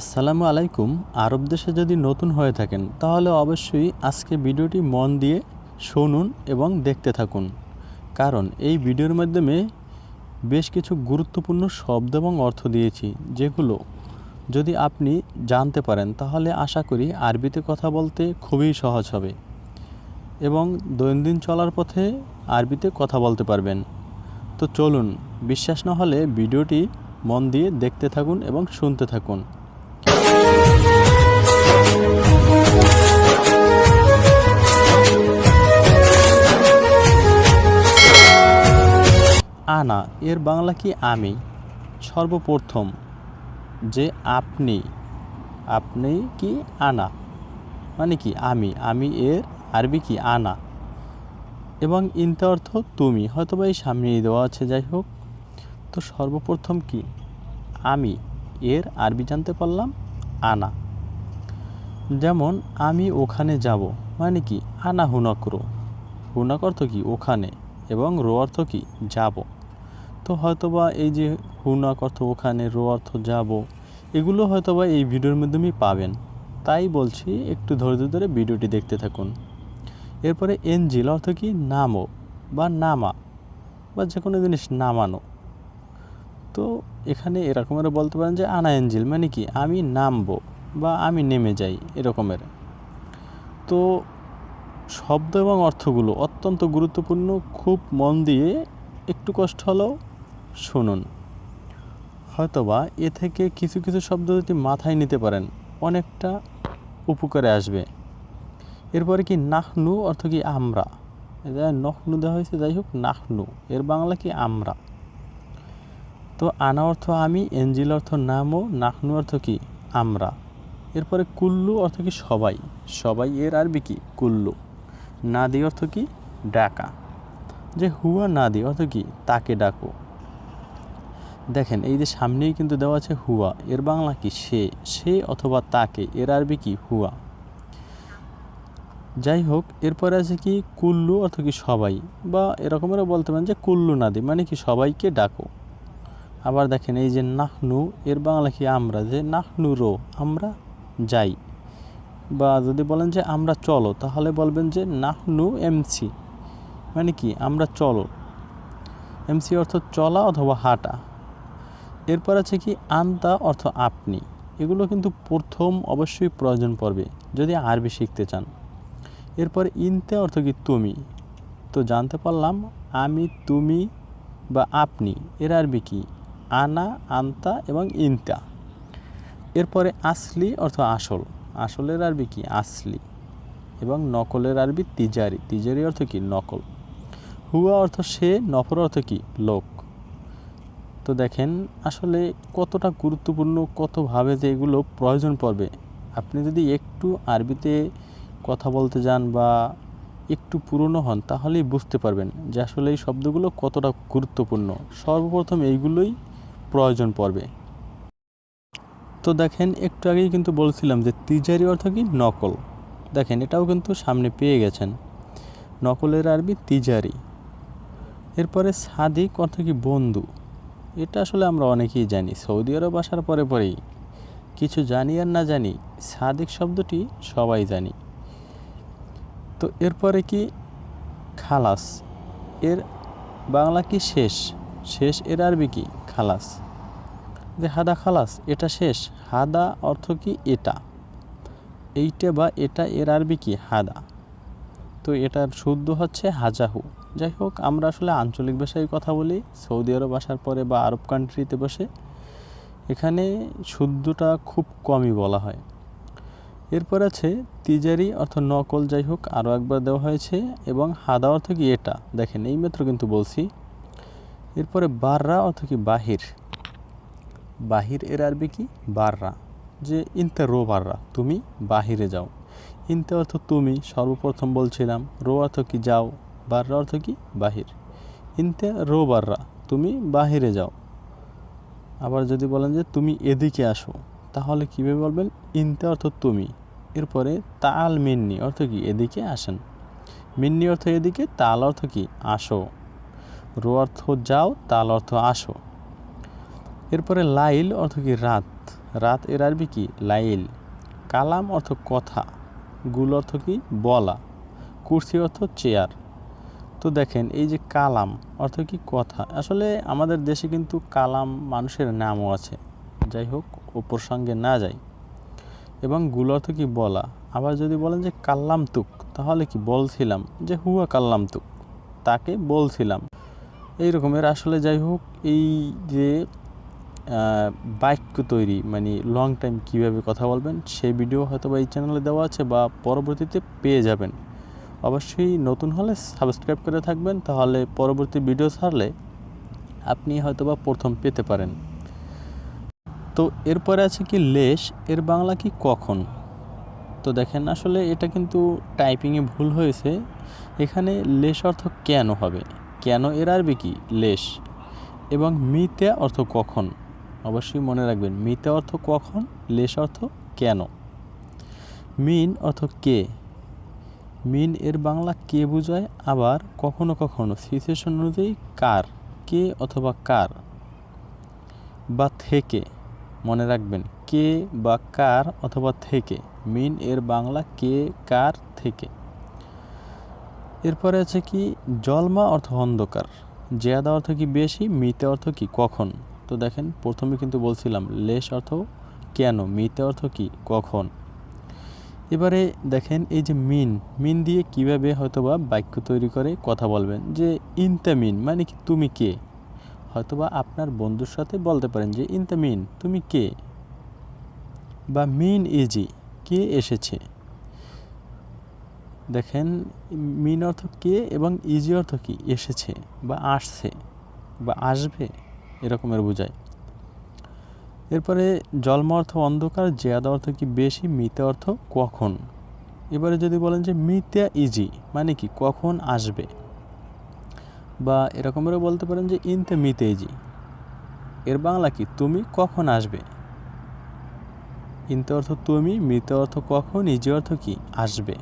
আসসালামু আলাইকুম। আরব দেশে যদি নতুন হয়ে থাকেন, তাহলে অবশ্যই আজকে ভিডিওটি মন দিয়ে শুনুন এবং দেখতে থাকুন। কারণ এই ভিডিওর মাধ্যমে বেশ কিছু গুরুত্বপূর্ণ শব্দ এবং অর্থ দিয়েছি, যেগুলো যদি আপনি জানতে পারেন, তাহলে আশা করি আরবিতে কথা বলতে খুবই সহজ হবে এবং দৈনন্দিন চলার পথে আরবিতে কথা বলতে পারবেন। তো চলুন, বিশ্বাস না হলে ভিডিওটি মন দিয়ে দেখতে থাকুন এবং শুনতে থাকুন। আনা, এর বাংলা কি আমি? সর্বপ্রথম, যে আপনি আপনি কি আনা? মানে কি আমি? আমি এর আরবি কি আনা? এবং ইনতে অর্থ তুমি হয়তো বা এই সামনেই দেওয়া আছে, যাই হোক। তো সর্বপ্রথম কি? আমি, এর আরবি জানতে পারলাম, আনা। যেমন, আমি ওখানে যাব মানে কি? আনা হুনকরো। হুনাক অর্থ কি? ওখানে। এবং রো অর্থ কি? যাব। তো হয়তোবা এই যে হুনক অর্থ ওখানে রো অর্থ যাব, এগুলো হয়তোবা এই ভিডিওর মাধ্যমেই পাবেন। তাই বলছি, একটু ধৈর্য ধরে ভিডিওটি দেখতে থাকুন। এরপরে এনজিল অর্থ কি? নামো বা নামা বা যে কোনো জিনিস নামানো। তো এখানে এরকমের বলতে পারেন যে আনা এনজিল মানে কি? আমি নামবো বা আমি নেমে যাই, এরকমের। তো শব্দ এবং অর্থগুলো অত্যন্ত গুরুত্বপূর্ণ, খুব মন দিয়ে একটু কষ্ট হলেও শুনুন। হয়তোবা এ থেকে কিছু কিছু শব্দ যদি মাথায় নিতে পারেন, অনেকটা উপকারে আসবে। এরপরে কি নাহনু অর্থ কি আমরা? নখনু দেওয়া হয়েছে, যাই হোক নাহনু এর বাংলা কি আমরা? তো আনা অর্থ আমি, এঞ্জিল অর্থ নামও নাহনু অর্থ কি আমরা। এরপরে কুল্লু অর্থ কি সবাই। সবাই এর আরবি কি? কুল্লু। নাদি অর্থ কি ডাকা। যে হুয়া নাদি অর্থ কি? তাকে ডাকো। দেখেন, এই যে সামনেই কিন্তু দেওয়া আছে হুয়া। এর বাংলা কি? সে সে অথবা তাকে, এর আরবি কি? হুয়া। যাই হোক, এরপরে আছে কি? কুল্লু অর্থ কি? সবাই। বা এরকমেরও বলতে পারেন যে কুল্লু নাদি মানে কি? সবাইকে ডাকো। আবার দেখেন, এই যে নাহনু, এর বাংলা কি? আমরা যে নাহনু রো, আমরা যাই। বা যদি বলেন যে আমরা চলো, তাহলে বলবেন যে নাহনু এমসি। মানে কি? আমরা চলো। এমসি অর্থ চলা অথবা হাঁটা। এরপর আছে কি আন্তা অর্থ আপনি। এগুলো কিন্তু প্রথম অবশ্যই প্রয়োজন পড়বে যদি আরবি শিখতে চান। এরপর ইনতে অর্থ কি তুমি। তো জানতে পারলাম আমি, তুমি বা আপনি, এর আরবি কি? আনা, আন্তা এবং ইনতা। এরপরে আসলি অর্থ আসল। আসলের আরবি কি? আসলি। এবং নকলের আরবি তিজারি। তিজারি অর্থ কি? নকল। হুয়া অর্থ সে নফর অর্থ কি? লোক। তো দেখেন, আসলে কতটা গুরুত্বপূর্ণ, কতভাবে যে এগুলো প্রয়োজন পড়বে। আপনি যদি একটু আরবিতে কথা বলতে যান বা একটু পুরনো হন, তাহলেই বুঝতে পারবেন যে আসলে এই শব্দগুলো কতটা গুরুত্বপূর্ণ। সর্বপ্রথম এইগুলোই প্রয়োজন পড়বে। তো দেখেন, একটু আগেই কিন্তু বলছিলাম যে তিজারি অর্থ কি? নকল। দেখেন, এটাও কিন্তু সামনে পেয়ে গেছেন। নকলের আরবি তিজারি। এরপরে সাদিক অর্থ কি? বন্ধু। এটা আসলে আমরা অনেকেই জানি, সৌদি আরব আসার পরে পরেই। কিছু জানি আর না জানি, সাদিক শব্দটি সবাই জানি। তো এরপরে কি? খালাস। এর বাংলা কি শেষ? শেষ এর আরবি কি? খালাস। যে হাদা খালাস, এটা শেষ। হাদা অর্থ কি? এটা। এইটা বা এটা এর আরবি কি? হাদা। তো এটার শুদ্ধ হচ্ছে হাজাহু। যাই হোক, আমরা আসলে আঞ্চলিক ভাষায় কথা বলি, সৌদি আরব আসার পরে বা আরব কান্ট্রিতে বসে। এখানে শুদ্ধটা খুব কমই বলা হয়। এরপর আছে তিজারি অর্থ নকল, যাই হোক, আরও একবার দেওয়া হয়েছে। এবং হাদা অর্থ কি এটা? দেখেন, এই মাত্র কিন্তু বলছি। এরপরে বাররা অর্থ কি বাহির? বাহির এর আরবি কি? বাররা। যে ইনতে রো বাররা, তুমি বাহিরে যাও। ইনতে অর্থ তুমি, সর্বপ্রথম বলছিলাম। রো অর্থ কি যাও বাররা অর্থ কি? বাহির। ইনতে রো বাররা, তুমি বাহিরে যাও। আবার যদি বলেন যে তুমি এদিকে আসো, তাহলে কীভাবে বলবেন? ইনতে অর্থ তুমি। এরপরে তাল মিন্নি অর্থ কি? এদিকে আসেন। মিন্নি অর্থ এদিকে, তাল অর্থ কি? আসো। রো অর্থ যাও, তাল অর্থ আসো। এরপরে লাইল অর্থ কি? রাত। রাত এর আরবি কি? লাইল। কালাম অর্থ কথা। গুল অর্থ কি? বলা। কুর্সি অর্থ চেয়ার। তো দেখেন, এই যে কালাম, অর্থ কি কথা? আসলে আমাদের দেশে কিন্তু কালাম মানুষের নামও আছে। যাই হোক ও প্রসঙ্গে না যাই। এবং গুল অর্থ কি বলা? আবার যদি বলেন যে কাল্লাম তুক তাহলে কি বলছিলাম? যে হুয়া কাল্লাম তুক তাকে বলছিলাম। এই রকমের আসলে যাই হোক, এই যে বাক্য তৈরি মানে লং টাইম কীভাবে কথা বলবেন সেই ভিডিও হয়তো বা এই চ্যানেলে দেওয়া আছে বা পরবর্তীতে পেয়ে যাবেন। অবশ্যই নতুন হলে সাবস্ক্রাইব করে থাকবেন, তাহলে পরবর্তী ভিডিও ছাড়লে আপনি হয়তো বা প্রথম পেতে পারেন। তো এরপরে আছে কি লেশ, এর বাংলা কি কখন? তো দেখেন আসলে এটা কিন্তু টাইপিংয়ে ভুল হয়েছে। এখানে লেশ অর্থ কেন হবে? কেন এর আরবি কি? লেশ। এবং মিতে অর্থ কখন? অবশ্যই মনে রাখবেন, মিতে অর্থ কখন, লেশ অর্থ কেন? মিন অর্থ কে? মিন এর বাংলা কে বোঝায়, আবার কখনো কখনো সিচুয়েশন অনুযায়ী কার, কে অথবা কার বা থেকে। মনে রাখবেন, কে বা কার অথবা থেকে, মিন এর বাংলা কে, কার, থেকে। এরপরে আছে কি, জলমা অর্থ অন্ধকার, জেয়াদা অর্থ কি বেশি, মিতে অর্থ কি কখন? তো দেখেন, প্রথমে কিন্তু বলছিলাম, লেশ অর্থ কেন, মিতে অর্থ কি কখন? এবারে দেখেন এই যে মিন মিন দিয়ে কীভাবে হয়তোবা বাক্য তৈরি করে কথা বলবেন? যে ইনতে মিন মানে কি তুমি কে? হয়তোবা আপনার বন্ধুর সাথে বলতে পারেন যে ইনতে মিন, তুমি কে? বা মিন ইজি কে এসেছে? দেখেন, মিন অর্থ কে এবং ইজি অর্থ কি? এসেছে বা আসছে বা আসবে, এরকমের বোঝায়। এরপরে জন্ম অর্থ অন্ধকার, জেয়াদা অর্থ কি বেশি, মিতে অর্থ কখন? এবারে যদি বলেন যে মিতে ইজি মানে কি কখন আসবে? বা এরকমেরও বলতে পারেন যে ইনতে মিতে ইজি। এর বাংলা কি তুমি কখন আসবে? ইনতে অর্থ তুমি, মিতে অর্থ কখন, ইজি অর্থ কি আসবে?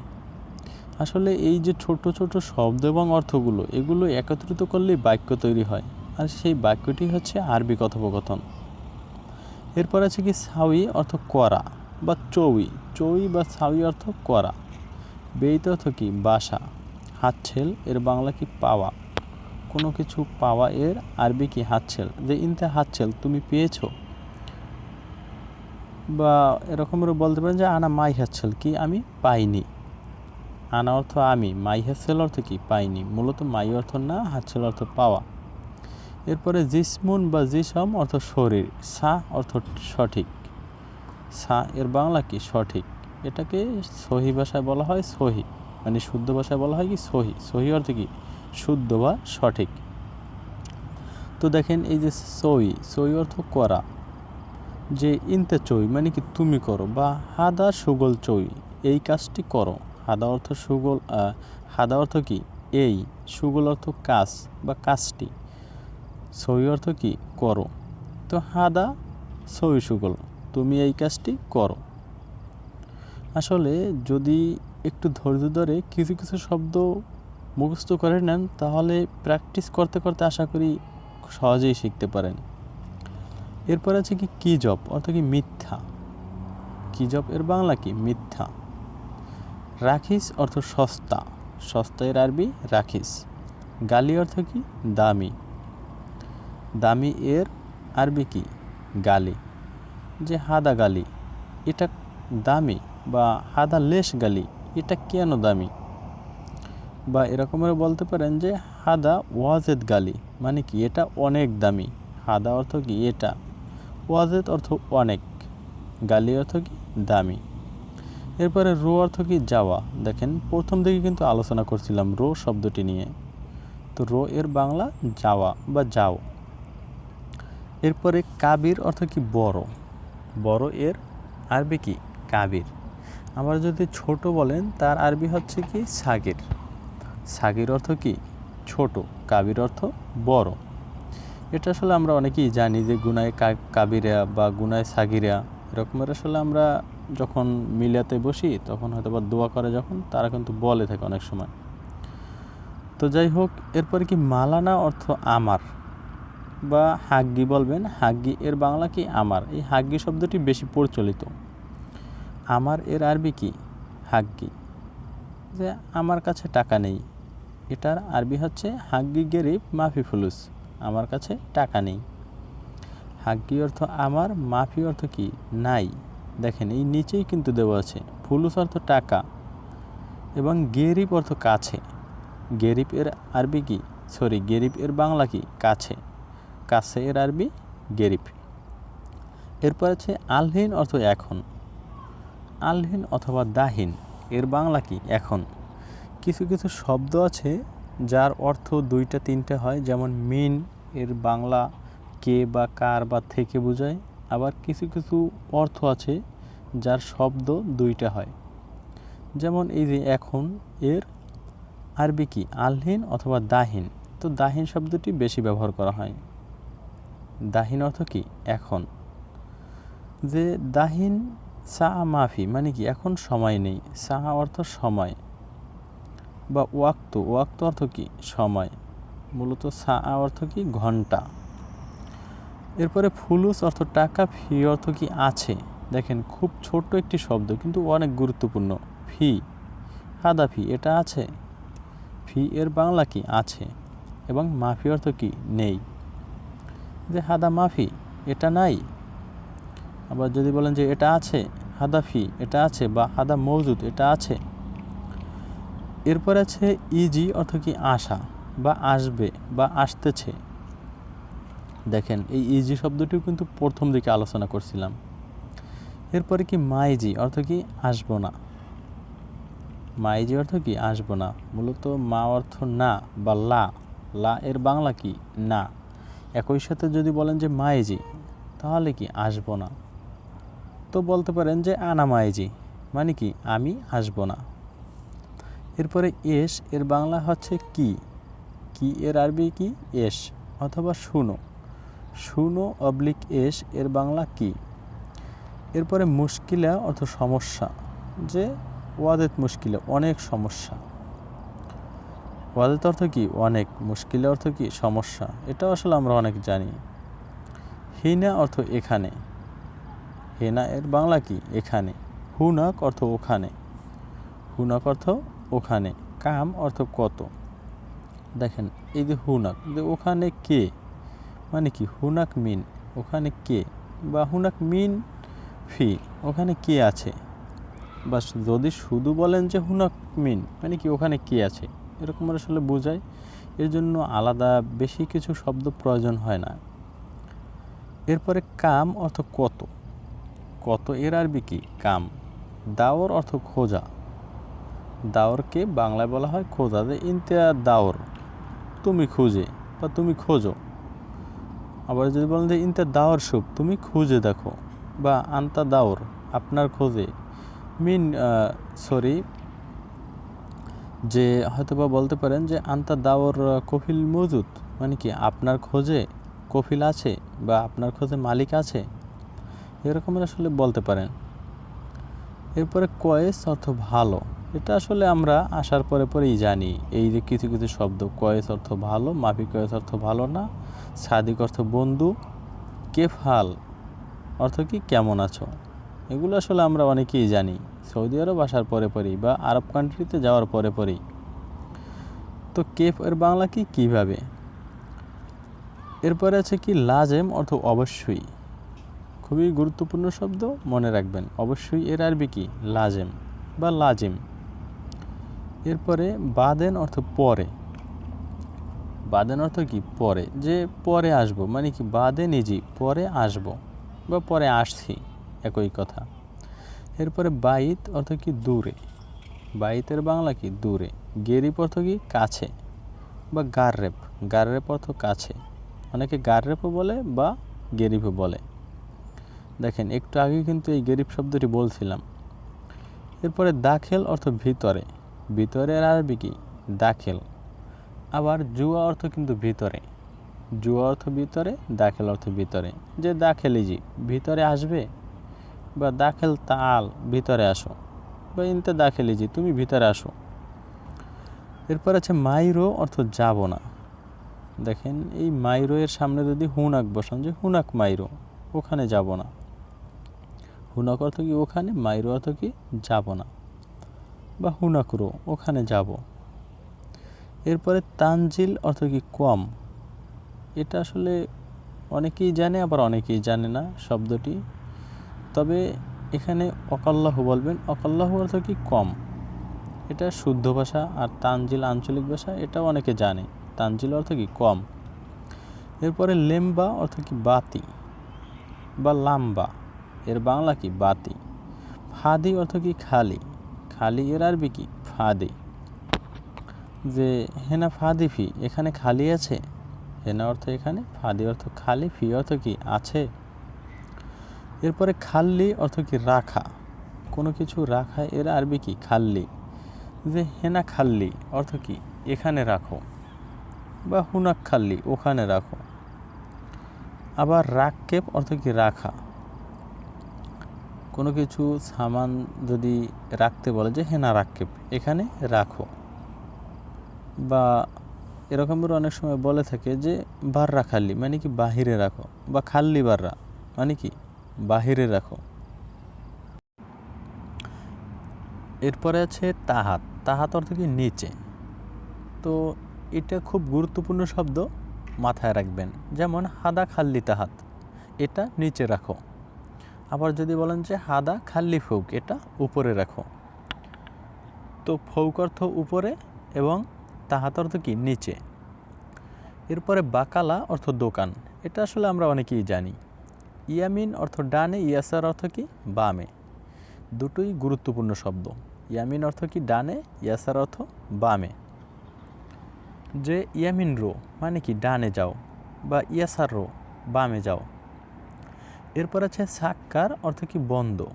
আসলে এই যে ছোট ছোট শব্দ এবং অর্থগুলো, এগুলো একত্রিত করলেই বাক্য তৈরি হয়। আর সেই বাক্যটি হচ্ছে আরবি কথোপকথন। এরপর আছে কি সাউই অর্থ করা বা চৌই। চৌই বা সাউই অর্থ করা বেইতে অর্থ কি? বাসা। হাতছেল, এর বাংলা কি পাওয়া? কোনো কিছু পাওয়া এর আরবি কি হাতছেল? যে ইনতে হাতছেল, তুমি পেয়েছ। বা এরকমেরও বলতে পারেন যে আনা মাই হাতছেল, কি আমি পাইনি। আনা অর্থ আমি, মাই হাতছেল অর্থ কি? পাইনি। মূলত মাই অর্থ না, হাতছেল অর্থ পাওয়া। এরপরে জিসমুন বা জিসম অর্থ শরীর, সা অর্থ সঠিক। সা এর বাংলা কি? সঠিক। এটাকে সহি ভাষায় বলা হয় সহি মানে শুদ্ধ ভাষায় বলা হয় কি? সহি। সহি অর্থ কি? শুদ্ধ বা সঠিক। তো দেখেন এই যে সই সই অর্থ করা। যে ইনতে চই মানে কি তুমি করো, বা হাদা সুগল চই, এই কাজটি করো। হাদা অর্থ সুগল হাদা অর্থ কি? এই। সুগল অর্থ কাজ বা কাজটি। সই অর্থ কি? করো। তো হাদা সই সুগল তুমি এই কাজটি করো। আসলে যদি একটু ধৈর্য ধরে কিছু কিছু শব্দ মুখস্থ করে নেন, তাহলে প্র্যাকটিস করতে করতে আশা করি সহজেই শিখতে পারেন। এরপর আছে কি? কি জব অর্থ কি মিথ্যা। কি জব এর বাংলা কি? মিথ্যা। রাখিস অর্থ সস্তা। সস্তা এর আরবি রাখিস। গালি অর্থ কি? দামি। দামি এর আরবি কি? গালি। যে হাদা গালি, এটা দামি বা হাদা লেশ গালি, এটা কেন দামি? বা এরকমের বলতে পারেন যে হাদা ওয়াজেদ গালি মানে কি এটা অনেক দামি। হাদা অর্থ কি এটা? ওয়াজেদ অর্থ অনেক, গালি অর্থ কি দামি। এরপরে রো অর্থ কি যাওয়া? দেখেন, প্রথম দিকে কিন্তু আলোচনা করছিলাম রো শব্দটি নিয়ে। তো রো এর বাংলা যাওয়া বা যাও। এরপরে কাবির অর্থ কি বড়? বড় এর আরবি কি? কাবির। আবার যদি ছোট বলেন, তার আরবি হচ্ছে কি? সাগির। সাগির অর্থ কি? ছোট। কাবির অর্থ বড়। এটা আসলে আমরা অনেকেই জানি যে গুনায় কাবিরা বা গুনায় সাগিরা, এরকমের আসলে আমরা যখন মিলাতে বসি, তখন হয়তো বা দোয়া করে যখন, তারা কিন্তু বলে থাকে অনেক সময়। তো যাই হোক, এরপরে কি মালানা অর্থ আমার? বা হাগ্গি বলবেন, হাগ্গি এর বাংলা কি আমার? এই হাগ্গি শব্দটি বেশি প্রচলিত। আমার এর আরবি কি? হাগ্গি। যে আমার কাছে টাকা নেই। এটার আরবি হচ্ছে হাগ্গি গেরিব মাফি ফুলুস, আমার কাছে টাকা নেই। হাগ্গি অর্থ আমার, মাফি অর্থ কি? নাই। দেখেন, এই নিচেই কিন্তু দেওয়া আছে, ফুলুস অর্থ টাকা এবং গেরিব অর্থ কাছে। গেরিব এর আরবি কি? সরি, গেরিব এর বাংলা কি? কাছে। কাছে এর আরবি গেরিব এরপর আছে আলহীন অর্থ এখন। আলহীন অথবা দাহীন, এর বাংলা কি? এখন। কিছু কিছু শব্দ আছে যার অর্থ দুইটা তিনটে হয়, যেমন মিন, এর বাংলা কে বা কার বা থেকে বোঝায়। আবার কিছু কিছু অর্থ আছে যার শব্দ দুইটা হয়। যেমন এই যে এখন, এর আরবি কি? আলহীন অথবা দাহীন। তো দাহীন শব্দটি বেশি ব্যবহার করা হয়। দাহিন অর্থ কি? এখন। যে দাহিন সা মাফি মানে কি? এখন সময় নেই। সা অর্থ সময়। বা ওয়াক্ত ওয়াক্ত অর্থ কি? সময়। মূলত সা অর্থ কি? ঘণ্টা। এরপরে ফুলুস অর্থ টাকা, ফি অর্থ কি? আছে। দেখেন, খুব ছোট্ট একটি শব্দ, কিন্তু অনেক গুরুত্বপূর্ণ। ফি। হাদা ফি, এটা আছে। ফি এর বাংলা কি? আছে। এবং মাফি অর্থ কি? নেই। যে হাদা মাফি, এটা নাই। আবার যদি বলেন যে এটা আছে, হাদা ফি, এটা আছে, বা হাদা মজুদ এটা আছে। এরপর আছে ইজি, অর্থ কি আসা, বা আসবে, বা আসতেছে। দেখেন, এই ইজি শব্দটিও কিন্তু প্রথম দিকে আলোচনা করছিলাম। এরপরে কি মাইজি, অর্থ কি আসব না। মাইজি অর্থ কি আসব না, মূলত মা অর্থ না, বা লা। লা এর বাংলা কি? না। একই সাথে যদি বলেন যে মাইজি তাহলে কি আসব না? তো বলতে পারেন যে আনা মাইজি মানে কি আমি আসব না। এরপরে এস, এর বাংলা হচ্ছে কি? কি এর আরবি কি? এস, অথবা শুনো। শুনো অবলিক এস, এর বাংলা কি? এরপরে মুশকিলা অর্থ সমস্যা, যে ওয়াদেত মুশকিলা, অনেক সমস্যা। ওয়াদেত অর্থ কি? অনেক। মুশকিলা অর্থ কি? সমস্যা। এটা আসলে আমরা অনেক জানি। হিনা অর্থ এখানে। হেনা এর বাংলা কি? এখানে। হুনাক অর্থ ওখানে। হুনাক অর্থ ওখানে। কাম অর্থ কত? দেখেন, এই যে হুনাক, যে ওখানে কে? মানে কি? হুনাক মিন। ওখানে কে? বা হুনাক মিন ফি। ওখানে কে আছে? বা যদি শুধু বলেন যে হুনাক মিন মানে কি ওখানে কে আছে? এরকম আসলে বোঝায়। এর জন্য আলাদা বেশি কিছু শব্দ প্রয়োজন হয় না। এরপরে কাম অর্থ কত? কত এর আরবি কি? কাম। দাওর অর্থ খোঁজা। দাওরকে বাংলায় বলা হয় খোঁজা। যে ইন্তেয়া দাওর, তুমি খুঁজে বা তুমি খোঁজো। আবার যদি বলেন যে ইন্তে দাওয়ার সুপ, তুমি খুঁজে দেখো বা আন্তা দাওর, আপনার খোঁজে। মিন সরি যে হয়তোবা বলতে পারেন যে আন্তা দাওর কফিল মজুদ মানে কি আপনার খোঁজে কফিল আছে বা আপনার খোঁজে মালিক আছে? এরকম আসলে বলতে পারেন। এরপরে কয়েস অর্থ ভালো, এটা আসলে আমরা আসার পরে পরেই জানি। এই যে কিছু কিছু শব্দ, কয়েস অর্থ ভালো মাফি কয়েস অর্থ ভালো না, সাদিক অর্থ বন্ধু, কেফাল অর্থ কি কেমন আছো? এগুলো আসলে আমরা অনেকেই জানি। সৌদি আরব আসার পরে পরেই বা আরব কান্ট্রিতে যাওয়ার পরে পরেই। তো কেফ এর বাংলা কি কীভাবে? এরপরে আছে কি লাজেম অর্থ অবশ্যই। খুবই গুরুত্বপূর্ণ শব্দ, মনে রাখবেন। অবশ্যই এর আরবি কি? লাজেম বা লাজিম। এরপরে বাদেন অর্থ পরে। বাদেন অর্থ কি? পরে। যে পরে আসব মানে কি বাদে নিজে পরে আসব বা পরে আসছি, একই কথা। এরপরে বাইত অর্থ কি দূরে। বাইতের বাংলা কি দূরে। গেরিপ অর্থ কি কাছে বা গাররেপ গাররেপ অর্থ কাছে। অনেকে গাররেপও বলে বা গেরিপও বলে। দেখেন, একটু আগে কিন্তু এই গেরিব শব্দটি বলছিলাম। এরপরে দাখেল অর্থ ভিতরে। ভিতরের আরবি কি? দাখেল। আবার জুয়া অর্থ কিন্তু ভিতরে। জুয়া অর্থ ভিতরে, দাখেল অর্থ ভিতরে। যে দাখেলি জি ভিতরে আসবে? বা দাখেল তাল ভিতরে আসো। বা ইনতে দাখেলি জি তুমি ভিতরে আসো। এরপর আছে মাইরো অর্থ যাব না। দেখেন, এই মাইরো এর সামনে যদি হুনাক বসান, যে হুনাক মাইরো, ওখানে যাব না। হুনাক অর্থ কি ওখানে, মাইরো অর্থ কি যাব না। বা হুনাকরো ওখানে যাব। এরপরে তানজিল অর্থ কি কম। এটা আসলে অনেকেই জানে, আবার অনেকেই জানে না শব্দটি। তবে এখানে অকাল্লাহু বলবেন, অকাল্লাহু অর্থ কি কম? এটা শুদ্ধ ভাষা আর তানজিল আঞ্চলিক ভাষা এটাও অনেকে জানে। তানজিল অর্থ কি কম? এরপরে লেম্বা অর্থ কি বাতি বা লাম্বা। এর বাংলা কি বাতি? ফাদি অর্থ কি খালি। খালি এর আরবি কি ফাদি। যে হেনা ফাদি ফি, এখানে খালি আছে? হেনা অর্থ এখানে, ফাদি অর্থ খালি, ফি অর্থ কি আছে? এরপরে খাল্লি অর্থ কি রাখা। কোনো কিছু রাখা, এর আরবি কি? খাল্লি। যে হেনা খাল্লি, অর্থ কি? এখানে রাখো। বা হুনাক খাল্লি, ওখানে রাখো। আবার রাক্কেপ অর্থ কি রাখা। কোনো কিছু সামান যদি রাখতে বলে যে হেনা রাক্কেপ এখানে রাখো। বা এরকমের অনেক সময় বলে থাকে যে বাররা খাল্লি মানে কি বাহিরে রাখো। বা খাল্লি বাররা মানে কি বাহিরে রাখো। এরপরে আছে তাহাত। তাহাত অর্থ কি নিচে। তো এটা খুব গুরুত্বপূর্ণ শব্দ মাথায় রাখবেন। যেমন হাদা খাল্লি তাহাত। এটা নিচে রাখো। আবার যদি বলেন যে হাদা খাল্লি ফৌক, এটা উপরে রাখো। তো ফৌক অর্থ উপরে এবং তাহাত অর্থ কি নিচে। এরপরে বাকালা অর্থ দোকান। এটা আসলে আমরা অনেকেই জানি। ইয়ামিন অর্থ ডানে, ইয়াসার অর্থ কি? বামে। দুটোই গুরুত্বপূর্ণ শব্দ। ইয়ামিন অর্থ কি? ডানে, ইয়াসার অর্থ বামে। যে ইয়ামিন রো মানে কি? ডানে যাও বা ইয়াসার রো, বামে যাও। এরপর আছে সাক্কার, অর্থ কি? বন্ধ।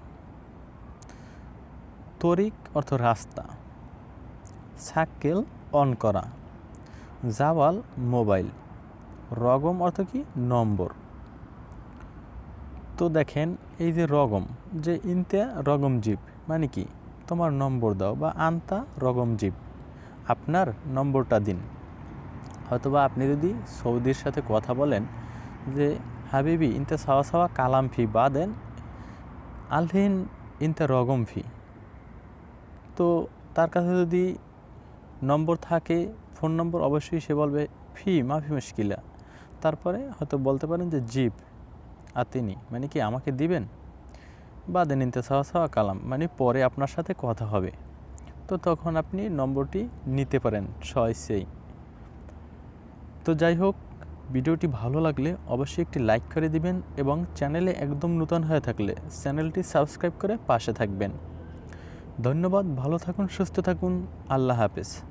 তরিক অর্থ রাস্তা। সাক্কেল অন করা। জাওয়াল মোবাইল। রগম অর্থ কি? নম্বর। তো দেখেন, এই যে রগম, যে ইনতে রগম জীব মানে কি? তোমার নম্বর দাও বা আনতা রগম জীব, আপনার নম্বরটা দিন। হয়তোবা আপনি যদি সৌদির সাথে কথা বলেন যে, হাবিবি, ইনতে সাওয়া সাওয়া কালাম ফি বা দেন, আলহিন ইনতে রগম ফি। তো তার কাছে যদি নম্বর থাকে, ফোন নম্বর অবশ্যই সে বলবে, ফি, মাফি মুশকিলা। তারপরে হয়তো বলতে পারেন যে জিপ আর তিনি মানে কি আমাকে দিবেন? বা ইনতে সাওয়া সাওয়া কালাম মানে পরে আপনার সাথে কথা হবে। তো তখন আপনি নম্বরটি নিতে পারেন ছয় সেই। তো যাই হোক, ভিডিওটি ভালো লাগলে অবশ্যই একটি লাইক করে দিবেন এবং চ্যানেলে একদম নতুন হয়ে থাকলে চ্যানেলটি সাবস্ক্রাইব করে পাশে থাকবেন। ধন্যবাদ, ভালো থাকুন, সুস্থ থাকুন, আল্লাহ হাফেজ।